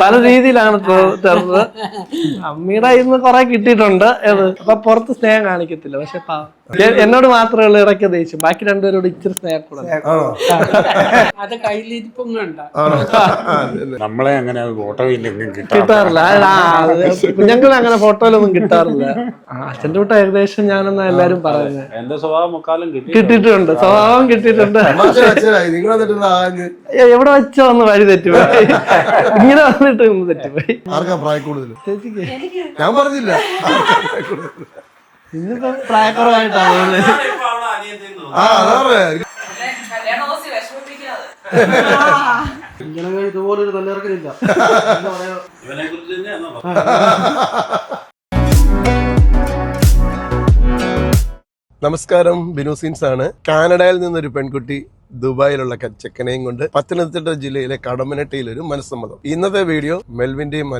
പല രീതിയിലാണ് ടെറർ അമ്മയുടെ ഇന്ന് കുറെ കിട്ടിയിട്ടുണ്ട്. അപ്പൊ പുറത്ത് സ്നേഹം കാണിക്കത്തില്ല. പക്ഷെ എന്നോട് മാത്രമേ ഉള്ളൂ ഇടയ്ക്ക് ദേഷ്യം. ബാക്കി രണ്ടുപേരോട് ഇച്ചിരി സ്നേഹം കൂടെ ആണോ? അത് നമ്മളെ അങ്ങനെ ഫോട്ടോ കിട്ടാറില്ല. ഞങ്ങൾ അങ്ങനെ ഫോട്ടോയിലൊന്നും കിട്ടാറില്ല. ആ, അച്ഛന്റെ കൂട്ടം ഏകദേശം ഞാനെന്നാ എല്ലാരും പറയുന്നത് എന്റെ സ്വഭാവം മുക്കാലും കിട്ടിയിട്ടുണ്ട്. സ്വഭാവം കിട്ടിയിട്ടുണ്ട്. എവിടെ വെച്ചോ ഒന്ന് വഴി തെറ്റിപ്പോയി. ഇങ്ങനെ വന്നിട്ട് തെറ്റുപോയി തെറ്റിപ്പോയി. ആർക്കാ പ്രായ കൂടുതൽ ഞാൻ പറഞ്ഞില്ല. ഇന്നിപ്പോ പ്രായക്കുറവായിട്ടാണ്. ആ അതാ പറയാ ഇതുപോലൊരു തല്ലിറക്കലില്ല ഇവനെ കുറിച്ച് തന്നെയാണോ നമസ്കാരം ബിനു സീൻസ് ആണ് കാനഡയിൽ നിന്നൊരു പെൺകുട്ടി ദുബായിലുള്ള ചെക്കനെയും കൊണ്ട് പത്തനംതിട്ട ജില്ലയിലെ കടമനട്ടയിൽ ഒരു മനസ്സമ്മതം ഇന്നത്തെ വീഡിയോ മെൽവിന്റെയും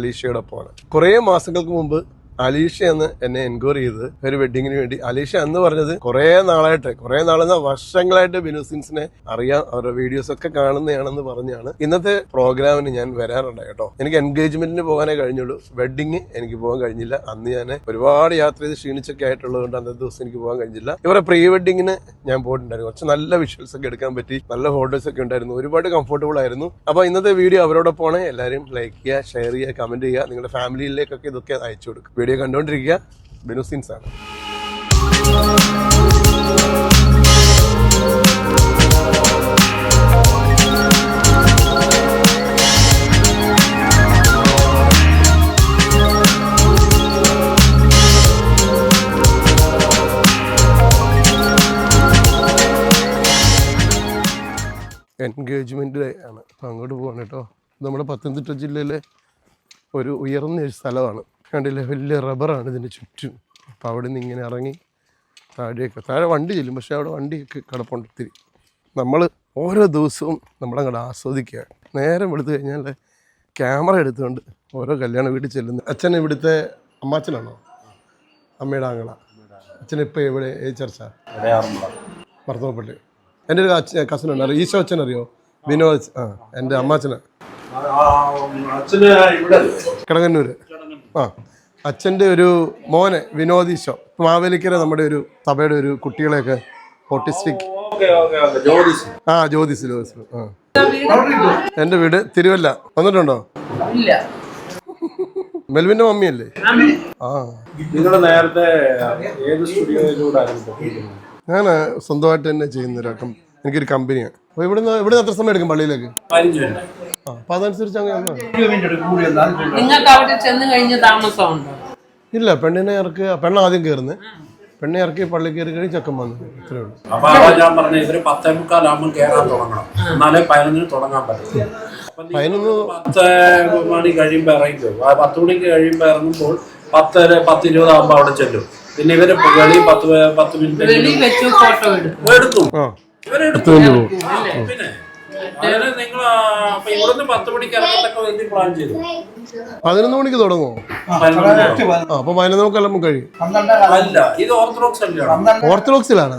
പോണ്. കുറേ മാസങ്ങൾക്ക് മുമ്പ് അലീഷ എന്ന് എന്നെ എൻക്വയറി ചെയ്തത്. ഒരു വെഡിങ്ങിന് വേണ്ടി. അലീഷ എന്ന് പറഞ്ഞത് കുറെ നാളായിട്ട് കുറെ നാളെന്ന വർഷങ്ങളായിട്ട് ബിനുസിൻസിനെ അറിയാം അവരുടെ വീഡിയോസ് ഒക്കെ കാണുന്നതാണെന്ന് പറഞ്ഞാണ്. ഇന്നത്തെ പ്രോഗ്രാമിന് ഞാൻ വരാറുണ്ട് കേട്ടോ. എനിക്ക് എൻഗേജ്മെന്റിന് പോകാനേ കഴിഞ്ഞുള്ളൂ. വെഡിങ് എനിക്ക് പോകാൻ കഴിഞ്ഞില്ല. അന്ന് ഞാൻ ഒരുപാട് യാത്ര ചെയ്ത് ക്ഷീണിച്ചൊക്കെ ആയിട്ടുള്ളതുകൊണ്ട് അന്നത്തെ ദിവസം എനിക്ക് പോകാൻ കഴിഞ്ഞില്ല. ഇവരെ പ്രീ വെഡിങ്ങിന് ഞാൻ പോയിട്ടുണ്ടായിരുന്നു. കുറച്ച് നല്ല വിഷ്വൽസ് ഒക്കെ എടുക്കാൻ പറ്റി. നല്ല ഫോട്ടോസ് ഒക്കെ ഉണ്ടായിരുന്നു. ഒരുപാട് കംഫർട്ടബിൾ ആയിരുന്നു. അപ്പൊ ഇന്നത്തെ വീഡിയോ അവരോടൊപ്പമാണ്. എല്ലാവരും ലൈക്ക് ചെയ്യുക ഷെയർ ചെയ്യുക കമന്റ് ചെയ്യുക. നിങ്ങളുടെ ഫാമിലിയിലേക്കൊക്കെ ഇതൊക്കെ അയച്ചു കൊടുക്കും വീഡിയോ കണ്ടുകൊണ്ടിരിക്കുക ബിനു സീൻസ് ആണ്. എൻഗേജ്മെന്റ് ഡേ ആണ്. അപ്പോൾ അങ്ങോട്ട് പോകണം കേട്ടോ. നമ്മുടെ പത്തനംതിട്ട ജില്ലയിലെ ഒരു ഉയർന്ന സ്ഥലമാണ്. കണ്ടില്ലേ? വലിയ റബ്ബറാണ് ഇതിന്റെ ചുറ്റും. അപ്പോൾ അവിടെ നിന്ന് ഇങ്ങനെ ഇറങ്ങി താഴെയൊക്കെ താഴെ വണ്ടി ചെല്ലും. പക്ഷേ അവിടെ വണ്ടിയൊക്കെ കിടപ്പുണ്ട് ഒത്തിരി നമ്മൾ ഓരോ ദിവസവും നമ്മളങ്ങോട്ട് ആസ്വദിക്കുക നേരം എടുത്തു കഴിഞ്ഞാൽ ക്യാമറ എടുത്തുകൊണ്ട് ഓരോ കല്യാണ വീട്ടിൽ ചെല്ലുന്നു അച്ഛൻ ഇവിടുത്തെ അമ്മാച്ചനാണോ? അമ്മയുടെ ആങ്ങള. അച്ഛൻ ഇപ്പോൾ എവിടെ? ഏ ചർച്ച? മർത്തോപ്പള്ളി. എന്റെ ഒരു അച്ഛൻ കസിൻ ഉണ്ട് ഈശോ അച്ഛൻ അറിയോ? വിനോദ് ആ എന്റെ അമ്മാച്ചനാണ് കിടങ്ങന്നൂര്. ആ അച്ഛന്റെ ഒരു മോനെ വിനോദ് ഈശോ. മാവേലിക്കര നമ്മുടെ ഒരു സഭയുടെ ഒരു കുട്ടികളെയൊക്കെ ഓട്ടിസ്റ്റിക്. ആ ജ്യോതിസ് ജ്യോതിസ്. ആ. എന്റെ വീട് തിരുവല്ല. വന്നിട്ടുണ്ടോ? മെൽവിന്റെ മെൽവിന്റെ മമ്മിയല്ലേ? ആ. നിങ്ങൾ നേരത്തെ ഏത് ഞാൻ സ്വന്തമായിട്ട് തന്നെ ചെയ്യുന്ന ഒരു എനിക്കൊരു കമ്പനിയാണ്. അപ്പോൾ ഇവിടുന്ന് ഇവിടുന്ന് എത്ര സമയം എടുക്കും പള്ളിയിലേക്ക്? പതിനഞ്ച് മിനിറ്റ് ആ അപ്പോൾ അതനുസരിച്ച് അങ്ങനെ വന്നോ. നിങ്ങൾക്ക് അവിടെ ചെന്ന് കഴിഞ്ഞ് താമസമുണ്ടോ? ഇല്ല പെണ്ണിനെ ഇറക്കി പെണ്ണ ആദ്യം കയറുന്നത് പെണ്ണെ ഇറക്കി പള്ളി കയറി കഴിഞ്ഞ് ചെക്കൻ വന്നു. ഇത്രേ ഉള്ളൂ. അപ്പൊ അതാ ഞാൻ പറഞ്ഞത് ഇവർ പത്തേ മുക്കാലാകുമ്പോൾ കയറാൻ തുടങ്ങണം. എന്നാലേ പതിനൊന്നിന് തുടങ്ങാൻ പറ്റും. അപ്പൊ നിങ്ങൾ പതിനൊന്ന് പത്ത് മണി കഴിയുമ്പോൾ ഇറങ്ങിക്കും. ആ പത്ത് മണിക്ക് കഴിയുമ്പോൾ ഇറങ്ങുമ്പോൾ പത്തര പത്ത് ഇരുപതാകുമ്പോൾ അവിടെ ചെല്ലും. പിന്നെ ഇവർ വെളി പത്ത് പത്ത് മിനിറ്റ് വെളി വെച്ച് ഫോട്ടോ എടുക്കും. ആ. ഇവരെടുക്കും പിന്നെ അതിന് നിങ്ങൾ അപ്പൊ ഇവിടുന്ന് പത്ത് മണിക്ക് ഇറങ്ങത്തക്ക വേണ്ടി പ്ലാൻ ചെയ്തു. പതിനൊന്ന് മണിക്ക് തുടങ്ങുമോ അപ്പൊ. ആ പതിനൊന്ന് മണിക്കെല്ലാം കഴിയും. അല്ല ഇത് ഓർത്തഡോക്സ് അല്ലേ ഓർത്തഡോക്സിലാണ്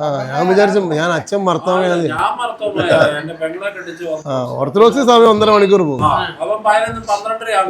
ആ ഞാൻ വിചാരിച്ചു ഞാൻ അച്ഛൻ ഭർത്താവാണ് ഞാൻ മറത്തോളൂ എന്റെ ഓർത്തഡോക്സ്. ആ ഓർത്തഡോക്സ് സമയം ഒന്നര മണിക്കൂർ പോകും. ആ പതിനൊന്ന്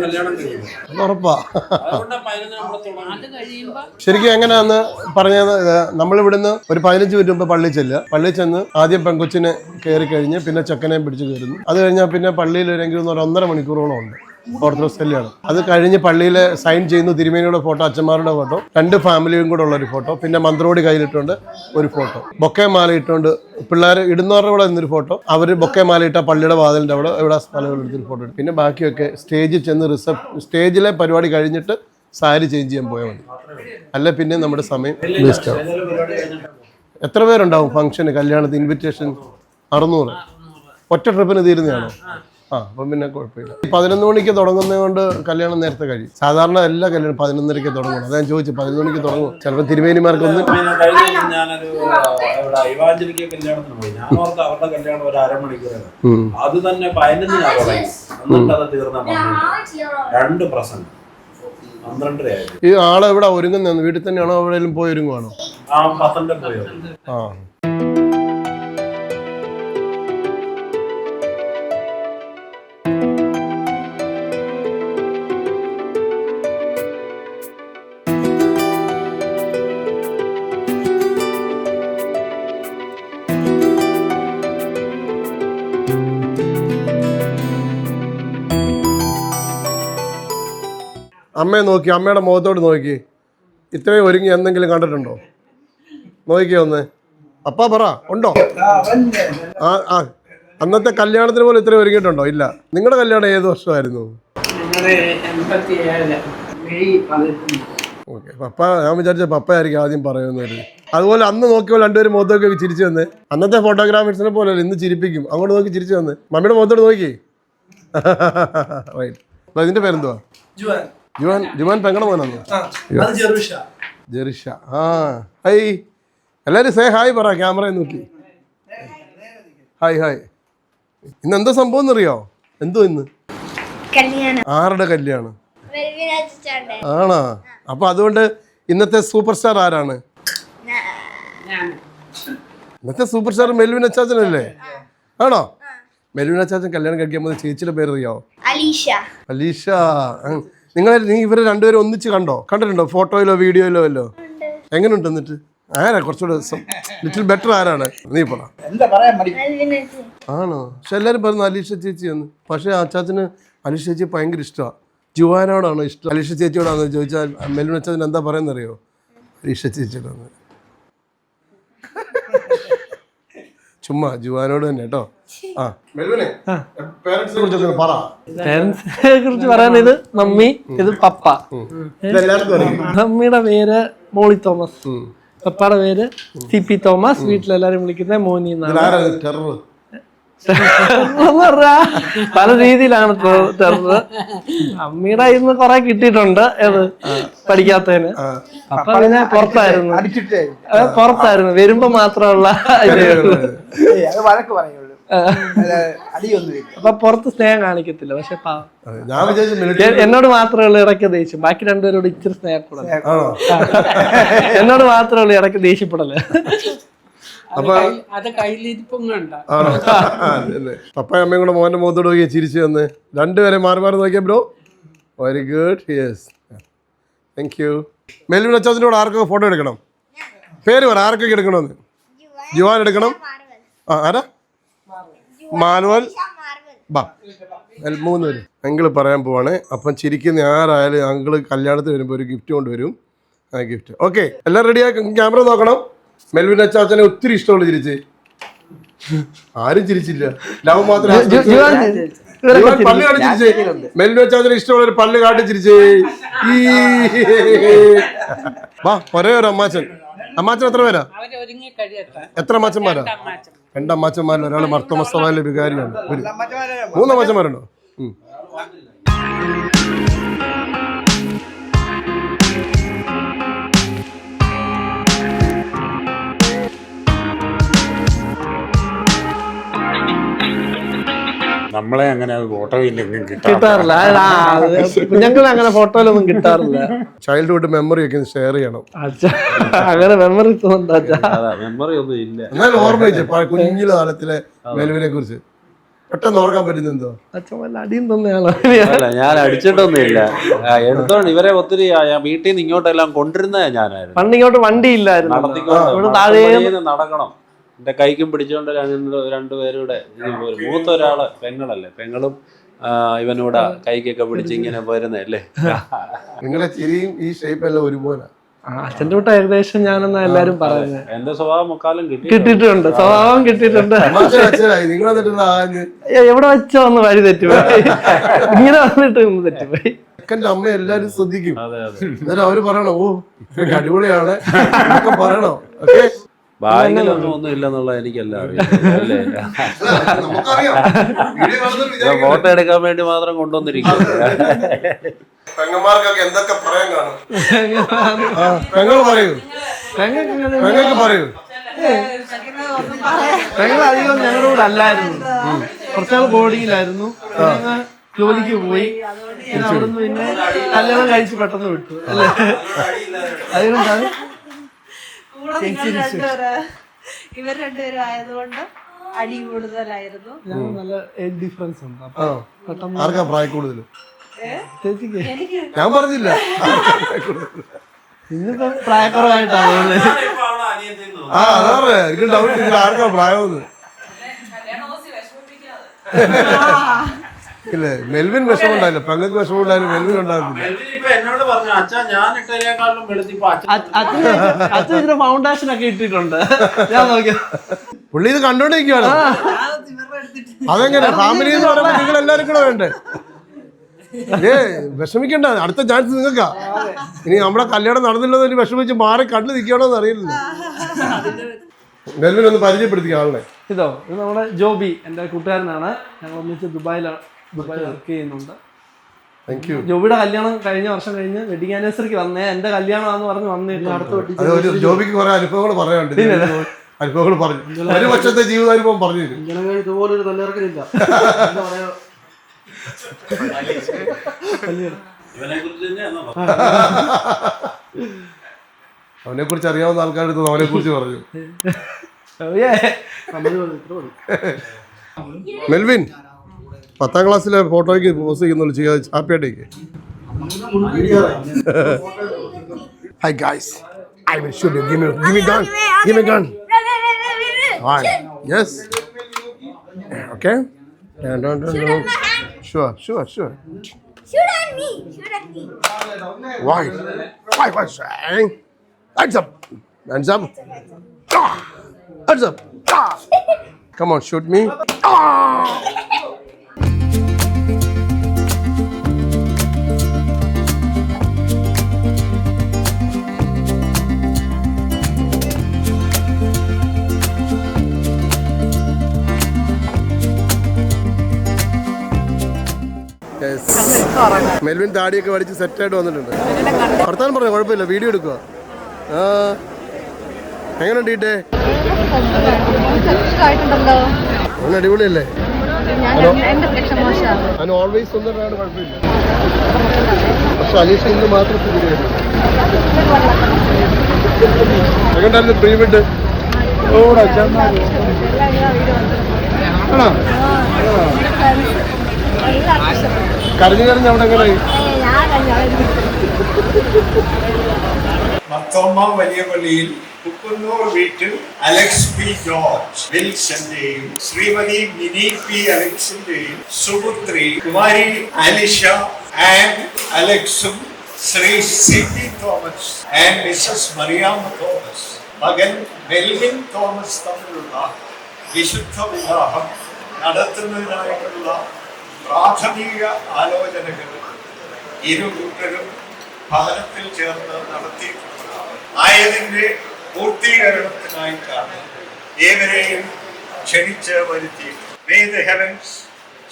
കല്യാണം അത് ഉറപ്പാ. അതുകൊണ്ട് പതിനൊന്ന് നമ്മൾ തുടങ്ങും അത് കഴിയുമ്പോ ശരിക്കും എങ്ങനെയാന്ന് പറഞ്ഞത് നമ്മൾ ഇവിടുന്ന് ഒരു പതിനഞ്ച് മിനിറ്റ് മുമ്പ് പള്ളിയിൽ ചെല്ലുക. പള്ളിയിൽ ചെന്ന് ആദ്യം പെങ്കൊച്ചിനെ കയറി കഴിഞ്ഞ് പിന്നെ ചെക്കനെ പിടിച്ച് കയറുന്നു. അത് കഴിഞ്ഞാൽ പിന്നെ പള്ളിയിൽ ഒരു ഒരു ഒന്നര മണിക്കൂറോളം ഉണ്ട്. ഓർത്തഡോക്സ് കല്യാണം. അത് കഴിഞ്ഞ് പള്ളിയിൽ സൈൻ ചെയ്യുന്ന തിരുമേനിയുടെ ഫോട്ടോ അച്ഛന്മാരുടെ ഫോട്ടോ രണ്ട് ഫാമിലിയും കൂടെ ഉള്ള ഒരു ഫോട്ടോ പിന്നെ മന്ത്രോടി കയ്യിലിട്ടുണ്ട് ഒരു ഫോട്ടോ. ബൊക്കെ മാല ഇട്ടുകൊണ്ട് പിള്ളേർ ഇടുന്നവരുടെ കൂടെ നിന്നൊരു ഫോട്ടോ. അവർ ബൊക്കെ മാല ഇട്ട പള്ളിയുടെ വാതിലിന്റെ അവിടെ ഇവിടെ സ്ഥലങ്ങളെടുത്തൊരു ഫോട്ടോ എടുത്തു പിന്നെ ബാക്കിയൊക്കെ സ്റ്റേജിൽ ചെന്ന് റിസപ്ഷൻ സ്റ്റേജിലെ പരിപാടി കഴിഞ്ഞിട്ട് സാരി ചേഞ്ച് ചെയ്യാൻ പോയാൽ മതി. അല്ല പിന്നെ നമ്മുടെ സമയം വേസ്റ്റ് ആവും എത്ര പേരുണ്ടാവും ഫംഗ്ഷന് കല്യാണത്തിന് ഇൻവിറ്റേഷൻ അറുന്നൂറ്. ഒറ്റ ട്രിപ്പിന് തീരുന്നതാണോ? ആ അപ്പം പിന്നെ കുഴപ്പമില്ല. ഈ പതിനൊന്ന് മണിക്ക് തുടങ്ങുന്നത് കൊണ്ട് കല്യാണം നേരത്തെ കഴിയും. സാധാരണ എല്ലാ കല്യാണം പതിനൊന്നരയ്ക്ക് തുടങ്ങണം അതാ ഞാൻ ചോദിച്ചു പതിനൊന്ന് മണിക്ക് തുടങ്ങും. ചിലപ്പോൾ തിരുമേനിമാർക്കൊന്നും. അത് തന്നെ രണ്ട് പ്രസന്റ് പന്ത്രണ്ടരയായിരുന്നു ഈ ആളെവിടെ ഒരുങ്ങുന്ന വീട്ടിൽ തന്നെയാണോ? എവിടെയെങ്കിലും പോയി ഒരുങ്ങുവാണോ? ആ. അമ്മയെ നോക്കി അമ്മയുടെ മുഖത്തോട് നോക്കി. ഇത്രയും ഒരുങ്ങി എന്തെങ്കിലും കണ്ടിട്ടുണ്ടോ? നോക്കിയോ ഒന്ന്? അപ്പാ പറ ഉണ്ടോ? ആ ആ. അന്നത്തെ കല്യാണത്തിന് പോലും ഇത്രയും ഒരുങ്ങിയിട്ടുണ്ടോ? ഇല്ല. നിങ്ങളുടെ കല്യാണം ഏത് വർഷമായിരുന്നു? ഓക്കെ പപ്പ ഞാൻ വിചാരിച്ച പപ്പയായിരിക്കും ആദ്യം പറയുന്നത്. അതുപോലെ അന്ന് നോക്കിയപ്പോൾ രണ്ടുപേരും മുഖത്തൊക്കെ ചിരിച്ചു വന്ന് അന്നത്തെ ഫോട്ടോഗ്രാഫേഴ്സിനെ പോലെ ഇന്ന് ചിരിപ്പിക്കും. അങ്ങോട്ട് നോക്കി ചിരിച്ചു വന്ന്. മമ്മിയുടെ മുഖത്തോട് നോക്കി. റൈറ്റ് ഇതിന്റെ പേരെന്തുവാ? ജുവാൻ ജുവാൻ പെങ്ങടെ മോനാണ് ആ അത് ജെറുഷ. ജെറിഷ. ആ ഹായ് എല്ലാവരും സേ ഹായ് പറ ക്യാമറ നോക്കി. ഹായ് ഹായ് ഇന്ന് എന്താ സംഭവം എന്നറിയോ? എന്തോ ഇന്ന്? കല്യാണം. ആരുടെ കല്യാണം? ആണോ? അപ്പൊ അതുകൊണ്ട് ഇന്നത്തെ സൂപ്പർ സ്റ്റാർ ആരാണ്? ഞാൻ ഇന്നത്തെ സൂപ്പർ സ്റ്റാർ മെൽവിൻ അച്ചാച്ചനല്ലേ? ആണോ? മെൽവിൻ അച്ചാച്ചൻ കല്യാണം കഴിക്കാൻ പോകുന്ന ചേച്ചിയുടെ പേര് അറിയോ അലീഷ. അലീഷ നിങ്ങൾ നീ ഇവരെ രണ്ടുപേരും ഒന്നിച്ച് കണ്ടോ? കണ്ടിട്ടുണ്ടോ? ഫോട്ടോയിലോ വീഡിയോയിലോ വല്ലോ? എങ്ങനെയുണ്ട് എന്നിട്ട്? ആരാ കുറച്ചുകൂടെ ലിറ്റിൽ ബെറ്റർ ആരാണ്? നീ പറ. വെൽവിനാച്ച് ആണോ? പക്ഷെ എല്ലാവരും പറഞ്ഞു അലീഷ ചേച്ചി എന്ന്. പക്ഷേ അച്ചാച്ചന് അലീഷ ചേച്ചി ഭയങ്കര ഇഷ്ടമാണ് ജുവാനോടാണോ ഇഷ്ടം? അലീഷ ചേച്ചിയോടാണോ ചോദിച്ചാൽ മെലിനച്ചാൻ എന്താ പറയുന്നറിയോ? അലീഷ ചേച്ചിയോടാണ്. ചുമ്മാ ജുവാനോട് തന്നെ കേട്ടോ. ആ. മെൽവിനെ പേരൻസിനെ കുറിച്ച് പറ. പേരൻസിനെ കുറിച്ച് പറയാൻ ഇത് മമ്മി ഇത് പപ്പ. മമ്മിയുടെ പേര് മോളി തോമസ്. പപ്പയുടെ പേര് സി പി തോമസ്. വീട്ടിലെല്ലാരും വിളിക്കുന്നത് മോനി എന്നാണ് ഇതിലാരാ ടെറർ എന്ന് പറഞ്ഞാ പല രീതിയിലാണ് ടെറർ അമ്മയുടെ ഇന്ന് കൊറേ കിട്ടിയിട്ടുണ്ട് ഏത് പഠിക്കാത്തതിന്. അപ്പൊ പിന്നെ പുറത്തായിരുന്നു. അത് പുറത്തായിരുന്നു. വരുമ്പോ മാത്രമുള്ള അപ്പൊ പുറത്ത് സ്നേഹം കാണിക്കത്തില്ല പക്ഷെ എന്നോട് മാത്രമേ ഉള്ളൂ ഇടയ്ക്ക് ദേഷ്യം. ബാക്കി രണ്ടുപേരോട് ഇച്ചിരി സ്നേഹപ്പെടൽ എന്നോട് മാത്രമേ ഉള്ളൂ ഇടയ്ക്ക് ദേഷ്യപ്പെടൽ. അത് കൈ- അത് കയ്യിലിരിപ്പും കണ്ട ആണോ അല്ലേ പപ്പയും അമ്മയും കൂടെ മോന്റെ മുഖത്തോട് നോക്കി ചിരിച്ചു വന്ന്. രണ്ടുപേരെ മാറി മാറി നോക്കിയ bro very good yes thank you Melvin അച്ചാച്ചന്റെ കൂടെ ആർക്കൊക്കെ ഫോട്ടോ എടുക്കണം? പേര് പറ ആർക്കൊക്കെ എടുക്കണമെന്ന്? ജുവാൻ എടുക്കണം? ആ ആരാ? മാനുവൽ? ബാ മൂന്ന് പേര് അങ്കിൾ പറയാൻ പോവാണ്. അപ്പം ചിരിക്കുന്ന ആരായാലും അങ്കിൾ കല്യാണത്തിന് വരുമ്പോൾ ഒരു ഗിഫ്റ്റ് കൊണ്ടുവരും. ആ ഗിഫ്റ്റ് ഓക്കെ എല്ലാം റെഡിയാക്കി ക്യാമറ നോക്കണം. മെൽവിൻ അച്ചാച്ചനെ ഒത്തിരി ഇഷ്ടമുള്ള ചിരിച്ച്. ആരും ചിരിച്ചില്ല. ലവ് മാത്രം പല്ല് കാട്ടി ചിരിച്ചേ. മെൽവിൻ അച്ചാച്ചനെ ഇഷ്ടമുള്ള ഒരു പല്ല് കാട്ടി ചിരിച്ചേ. ഈ വാ ഒരേ ഒരു അമ്മാച്ചൻ. അമ്മാച്ചൻ എത്ര പേരാ? അവർ ഒരുങ്ങി കഴിയട്ടെ. എത്ര അമ്മാച്ചന്മാരാ? രണ്ട് അമ്മാച്ചന്മാരിൽ ഒരാൾ മർത്തമസ്തമാലിലെ വികാരിയാണ്. മൂന്നമ്മാച്ചന്മാരുണ്ടോ മൂന്ന് അമ്മാച്ചന്മാരുണ്ടോ? നമ്മളെ അങ്ങനെ ഫോട്ടോ ഇല്ലെങ്കിലും കിട്ടാറില്ല. ഞങ്ങൾ അങ്ങനെ ഫോട്ടോയിലൊന്നും കിട്ടാറില്ല. ചൈൽഡ്ഹുഡ് മെമ്മറി ഒക്കെ ഷെയർ ചെയ്യണം. അങ്ങനെ മെമ്മറി ഒന്നും മെമ്മറി ഒന്നും ഇല്ല. ഓർമ്മ ഓർമ്മിച്ചു കുഞ്ഞിലെ കാലത്തിലെ മെലുവിനെ കുറിച്ച്. പെട്ടെന്ന് ഓർക്കാൻ പറ്റുന്ന എന്തോ? അച്ഛൻ വല്ല അടിയും തന്നെയാണോ? അല്ല ഞാൻ അടിച്ചിട്ടൊന്നുമില്ല. എടുത്തോണ്ട് ഇവരെ ഒത്തിരി ഞാൻ വീട്ടിൽ നിന്ന് ഇങ്ങോട്ടെല്ലാം കൊണ്ടിരുന്ന ഞാനായിരുന്നു. പണ്ട് ഇങ്ങോട്ട് വണ്ടി ഇല്ലായിരുന്നു നടക്കണം. എന്റെ കൈക്കും പിടിച്ചോണ്ട് രണ്ട് രണ്ടുപേരുടെ മൂത്ത ഒരാൾ പെങ്ങളല്ലേ? പെങ്ങളും ഇവനൂടെ കൈക്കൊക്കെ പിടിച്ച് ഇങ്ങനെ പോരുന്നല്ലേ നിങ്ങളെ ചിരിയും ഈ ഷേപ്പ് എല്ലാം ഒരുപോലെ. അച്ഛന്റെ കൂട്ട ഏകദേശം ഞാനെന്നാ എല്ലാരും പറയുന്നത് എന്റെ സ്വഭാവം മുക്കാലും കിട്ടി കിട്ടിയിട്ടുണ്ട്. സ്വഭാവം കിട്ടിയിട്ടുണ്ട്. എവിടെ വെച്ചോ ഒന്ന് വഴി തെറ്റിപ്പോയി. ഇങ്ങനെ വന്നിട്ട് തെറ്റിപ്പോയി. ചെക്കന്റെ അമ്മ എല്ലാരും ശ്രദ്ധിക്കും. അതെ അതെ. എന്നിട്ട് അവർ പറയണോ ഓ അടിപൊളിയാണ്. പറയണോ. ഓക്കെ ബാഗിലൊന്നും ഒന്നും ഇല്ലെന്നുള്ള എനിക്കെല്ലാം അറിയാം ഫോട്ടോ എടുക്കാൻ വേണ്ടി മാത്രം കൊണ്ടുവന്നിരിക്കും പെങ്ങന്മാർക്കൊക്കെ എന്തൊക്കെ പറയാൻ കാണും? ആ, പെങ്ങൾ പറയൂ. പെങ്ങൾക്ക് പറയൂ. ഞങ്ങൾ അധികം ഞങ്ങളുടെ കൂടെ അല്ലായിരുന്നു കുറച്ചാൾ ബോർഡിങ്ങിലായിരുന്നു. ജോലിക്ക് പോയി. പിന്നെ അവിടുന്ന് പിന്നെ കല്യാണം കഴിച്ച് പെട്ടെന്ന് വിട്ടു. അല്ലേ? അതുകൊണ്ടാണ് ഇവർ രണ്ടുപേരും ആയതുകൊണ്ട് അടി കൂടുതലായിരുന്നു. നല്ല ഡിഫറൻസ് ഉണ്ട്. ആ. അപ്പൊ പെട്ടെന്ന് ആർക്കാ പ്രായ കൂടുതൽ? ചേച്ചിക്ക്. ഞാൻ പറഞ്ഞില്ല. ഇന്നിപ്പോ പ്രായക്കുറവായിട്ടാണ്. ആ അതാ പറയാ എനിക്ക് ഡൗട്ട് ഇതിൽ ആർക്കാ പ്രായമെന്ന് ഇല്ലേ? മെൽവിൻ വിഷമം ഉണ്ടായില്ല പെങ്ങൾക്ക് വിഷമം ഉണ്ടായാലും മെൽവിൻ ഉണ്ടാകുന്നില്ല എന്നോട് പറഞ്ഞു അച്ഛാ ഞാൻ ഇട്ടതിനേക്കാളും അച്ഛൻ അച്ഛൻ ഫൗണ്ടേഷൻ ഒക്കെ ഇട്ടിട്ടുണ്ട്. ഞാൻ നോക്കി പുള്ളി ഇത് കണ്ടോണ്ടിരിക്കുവാണ്. അതെങ്ങനെ? ഫാമിലി എന്ന് പറയുമ്പോൾ നിങ്ങൾ എല്ലാവരും കൂടെ വേണ്ടേ? ഏ വിഷമിക്കണ്ട. അടുത്ത ചാൻസ് നിങ്ങൾക്കാ. ഇനി നമ്മുടെ കല്യാണം നടന്നില്ലെന്ന് ഒരു വിഷമിച്ച് മാറി കണ്ടു നിൽക്കണോന്ന് അറിയില്ല മെൽവിൻ ഒന്ന് പരിചയപ്പെടുത്തിയ ആളിനെ. ഇതോ ഇത് നമ്മുടെ ജോബി എന്റെ കൂട്ടുകാരനാണ്. ഞങ്ങൾ ഒന്നിച്ച് ദുബായിലാണ്. ദുബായിൽ വർക്ക് ചെയ്യുന്നുണ്ട്. താങ്ക് യു ജോബിയുടെ കല്യാണം കഴിഞ്ഞ വർഷം കഴിഞ്ഞ് വെഡിങ് ആനിവേഴ്സറിക്ക് വന്നേ. എന്റെ കല്യാണമാണെന്ന് പറഞ്ഞ് വന്നിട്ട് ഒരു ജോബിക്ക് കുറെ അനുഭവങ്ങൾ പറയാനുണ്ട്. അനുഭവങ്ങൾ പറഞ്ഞു. ഒരു വർഷത്തെ ജീവിതാനുഭവം പറഞ്ഞു തരും. ഇതുപോലെ ഒരു അവനെ കുറിച്ച് അറിയാവുന്ന ആൾക്കാരുടെ അടുത്ത് അവനെ കുറിച്ച് പറഞ്ഞു മെൽവിൻ. പത്താം ക്ലാസ്സിലെ ഫോട്ടോയ്ക്ക് പോസ്റ്റ് ചെയ്യുന്നുള്ളൂ ചെയ്യാതെ happy ആയിട്ടേക്ക് hi guys I will shoot you give me give me gun give me gun Fine. Yes. Okay. And don't, don't, don't. Sure, sure, sure. Shoot at me. Shoot at me. Why? Why? Why? Saying? Hands up. Hands up. Ah! Hands up. Ah! Come on, shoot me. Ah! Melvin താടിയൊക്കെ വടിച്ച് set ആയിട്ട് വന്നിട്ടുണ്ട്. വർത്താനം പറഞ്ഞു കുഴപ്പമില്ല video എടുക്കുക. ആ എങ്ങനെയുണ്ട് ഈട്ടെ അവൻ അടിപൊളിയല്ലേ? ഞാൻ ഓൾവേസ് സുന്ദരനാണ് കുഴപ്പമില്ല. പക്ഷെ അനീഷ് ഇന്ന് മാത്രം ഓടാ ആണോ? കരഞ്ഞു കരഞ്ഞ് അവിടെ മർത്തോമ വലിയ പള്ളിയിൽ കുക്കുന്നൂർ വീട്ടിൽ അലക്സ് പി ജോർജ് വിൽസന്റെയും ശ്രീമതി മിനി പി അലക്സിന്റെയും സുപുത്രി Kumari Alisha and അലക്സും Shri C T Thomas and Mrs Mariamma Thomas മകൻ മെൽവിൻ തോമസ് തമ്മിലുള്ള വിശുദ്ധ വിവാഹം നടത്തുന്നതിനായിട്ടുള്ള പ്രാഥമിക ആലോചനകൾ ഇരു കൂട്ടരും ഭവനത്തിൽ ചേർന്ന് നടത്തിയിട്ടുള്ളതാണ്. ആയതിന്റെ പൂർത്തീകരണത്തിനായിട്ടാണ് ഏവരെയും ക്ഷണിച്ച് വരുത്തി. May the heavens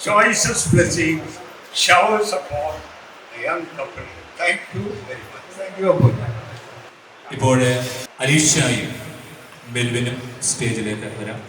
choicest blessings showers upon the അലീഷായും ബെൽവിനും സ്റ്റേജിലേക്ക് വരാം.